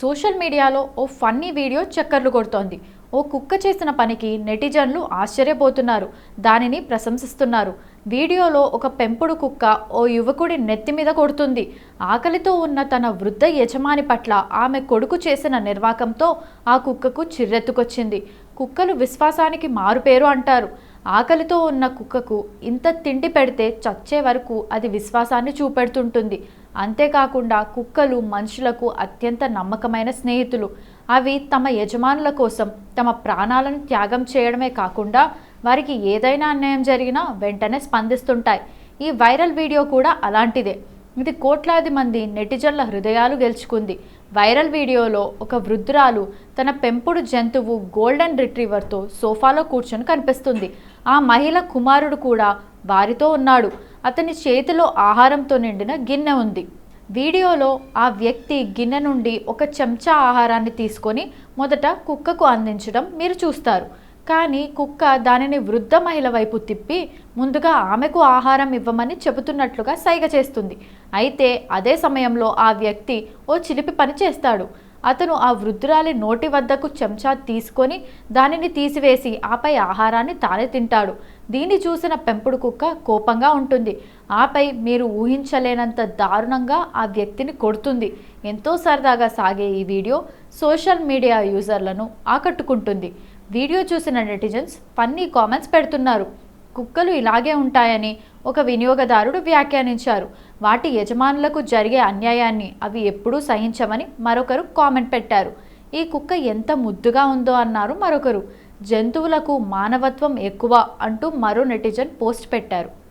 Social మీడియాలో ఓ funny video చక్కర్లు కొడుతోంది. ఓ కుక్క చేసిన పనికి నెటిజన్లు ఆశ్చర్యపోతున్నారు. దానిని ప్రశంసిస్తున్నారు. వీడియోలో ఒక పెంపుడు కుక్క ఓ యువకుడి నెత్తి మీద కొడుతుంది. ఆకలితో ఉన్న తన వృద్ధ యజమాని పట్ల ఆమె కొడుకు చేసిన నిర్వాకంతో ఆ కుక్కకు చిర్రెత్తుకొచ్చింది. కుక్కలు విశ్వాసానికి మారుపేరు అంటారు. ఆకలితో ఉన్న కుక్కకు ఇంత తిండి పెడితే చచ్చే వరకు అది విశ్వాసాన్ని చూపెడుతుంటుంది. అంతేకాకుండా కుక్కలు మనుషులకు అత్యంత నమ్మకమైన స్నేహితులు. అవి తమ యజమానుల కోసం తమ ప్రాణాలను త్యాగం చేయడమే కాకుండా వారికి ఏదైనా అన్యాయం జరిగినా వెంటనే స్పందిస్తుంటాయి. ఈ వైరల్ వీడియో కూడా అలాంటిదే. ఇది కోట్లాది మంది నెటిజన్ల హృదయాలు గెలుచుకుంది. వైరల్ వీడియోలో ఒక వృద్ధురాలు తన పెంపుడు జంతువు గోల్డెన్ రిట్రీవర్తో సోఫాలో కూర్చొని కనిపిస్తుంది. ఆ మహిళ కుమారుడు కూడా వారితో ఉన్నాడు. అతని చేతిలో ఆహారంతో నిండిన గిన్నె ఉంది. వీడియోలో ఆ వ్యక్తి గిన్నె నుండి ఒక చెంచా ఆహారాన్ని తీసుకొని మొదట కుక్కకు అందించడం మీరు చూస్తారు. కానీ కుక్క దానిని వృద్ధ మహిళ వైపు తిప్పి ముందుగా ఆమెకు ఆహారం ఇవ్వమని చెబుతున్నట్లుగా సైగ చేస్తుంది. అయితే అదే సమయంలో ఆ వ్యక్తి ఓ చిలిపి పని చేస్తాడు. అతను ఆ వృద్ధురాలి నోటి వద్దకు చెంచా తీసుకొని దానిని తీసివేసి ఆపై ఆహారాన్ని తానే తింటాడు. దీన్ని చూసిన పెంపుడు కుక్క కోపంగా ఉంటుంది. ఆపై మీరు ఊహించలేనంత దారుణంగా ఆ వ్యక్తిని కొడుతుంది. ఎంతో సరదాగా సాగే ఈ వీడియో సోషల్ మీడియా యూజర్లను ఆకట్టుకుంటుంది. వీడియో చూసిన నెటిజన్స్ ఫన్నీ కామెంట్స్ పెడుతున్నారు. కుక్కలు ఇలాగే ఉంటాయని ఒక వినియోగదారుడు వ్యాఖ్యానించారు. వాటి యజమానులకు జరిగే అన్యాయాన్ని అవి ఎప్పుడూ సహించమని మరొకరు కామెంట్ పెట్టారు. ఈ కుక్క ఎంత ముద్దుగా ఉందో అన్నారు మరొకరు. జంతువులకు మానవత్వం ఎక్కువ అంటూ మరో నెటిజన్ పోస్ట్ పెట్టారు.